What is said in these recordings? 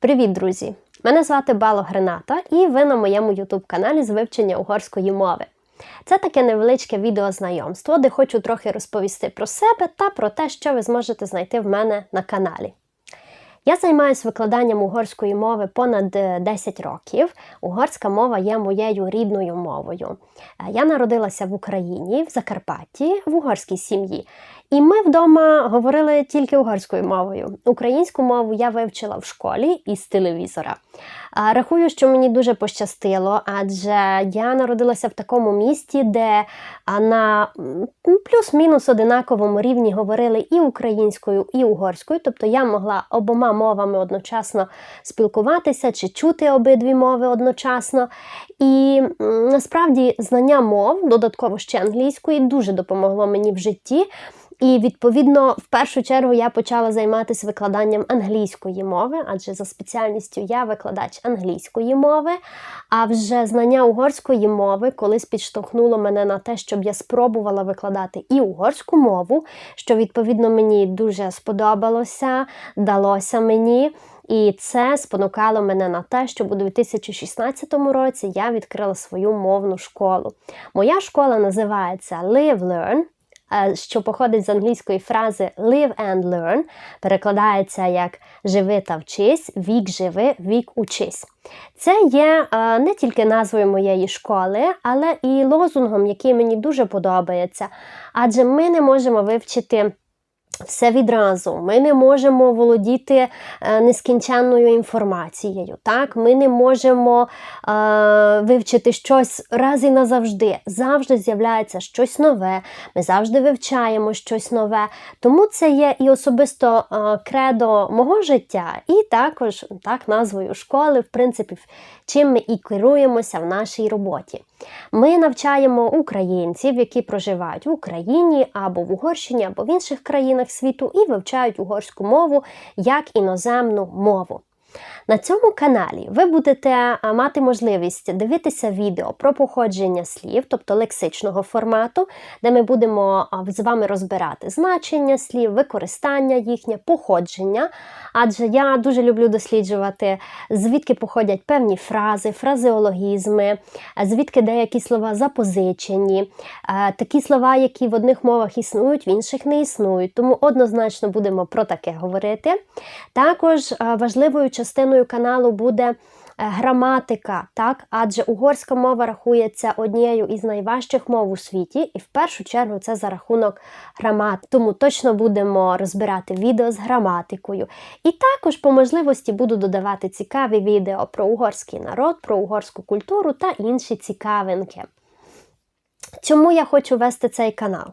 Привіт, друзі! Мене звати Бало Грената, і ви на моєму ютуб-каналі з вивчення угорської мови. Це таке невеличке відеознайомство, де хочу трохи розповісти про себе та про те, що ви зможете знайти в мене на каналі. Я займаюся викладанням угорської мови понад е, 10 років. Угорська мова є моєю рідною мовою. Е, Я народилася в Україні, в Закарпатті, в угорській сім'ї. І ми вдома говорили тільки угорською мовою. Українську мову я вивчила в школі із телевізора. Рахую, що мені дуже пощастило, адже я народилася в такому місті, де на плюс-мінус одинаковому рівні говорили і українською, і угорською. Тобто я могла обома мовами одночасно спілкуватися чи чути обидві мови одночасно. І насправді знання мов, додатково ще англійської, дуже допомогло мені в житті. І відповідно, в першу чергу я почала займатися викладанням англійської мови, адже за спеціальністю я викладач англійської мови. А вже знання угорської мови колись підштовхнуло мене на те, щоб я спробувала викладати і угорську мову, що відповідно мені дуже сподобалося, далося мені. І це спонукало мене на те, щоб у 2016 році я відкрила свою мовну школу. Моя школа називається Live Learn що походить з англійської фрази live and learn, перекладається як живи та вчись, вік живи, вік учись. Це є е, не тільки назвою моєї школи, але і лозунгом, який мені дуже подобається. Адже ми не можемо вивчити. Все відразу, ми не можемо володіти е, нескінченною інформацією. Так, ми не можемо е, вивчити щось раз і назавжди. Завжди з'являється щось нове. Ми завжди вивчаємо щось нове. Тому це є і особисто е, кредо мого життя, і також так назвою школи, в принципі, чим ми і керуємося в нашій роботі. Ми навчаємо українців, які проживають в Україні або в Угорщині, або в інших країнах світу, і вивчають угорську мову як іноземну мову. На цьому каналі ви будете мати можливість дивитися відео про походження слів, тобто лексичного формату, де ми будемо з вами розбирати значення слів, використання їхнє, походження. Адже я дуже люблю досліджувати, звідки походять певні фрази, фразеологізми, звідки деякі слова запозичені, такі слова, які в одних мовах існують, в інших не існують. Тому однозначно будемо про таке говорити. Також важливою частиною каналу буде е, граматика, так? адже угорська мова рахується однією із найважчих мов у світі, і в першу чергу це за рахунок граматики. Тому точно будемо розбирати відео з граматикою. І також по можливості буду додавати цікаві відео про угорський народ, про угорську культуру та інші цікавинки. Чому я хочу вести цей канал?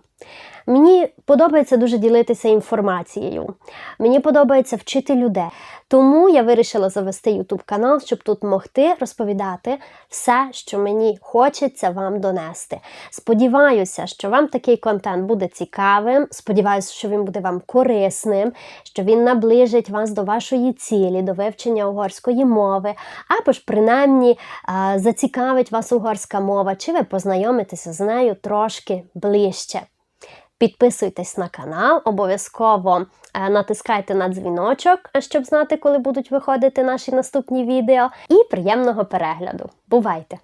Мені подобається дуже ділитися інформацією. Мені подобається вчити людей. Тому я вирішила завести YouTube канал, щоб тут могти розповідати все, що мені хочеться вам донести. Сподіваюся, що вам такий контент буде цікавим. Сподіваюся, що він буде вам корисним, що він наближить вас до вашої цілі, до вивчення угорської мови, або ж принаймні зацікавить вас угорська мова, чи ви познайомитеся з нею трошки ближче. Підписуйтесь на канал, обов'язково е, натискайте на дзвіночок, щоб знати, коли будуть виходити наші наступні відео. І приємного перегляду! Бувайте!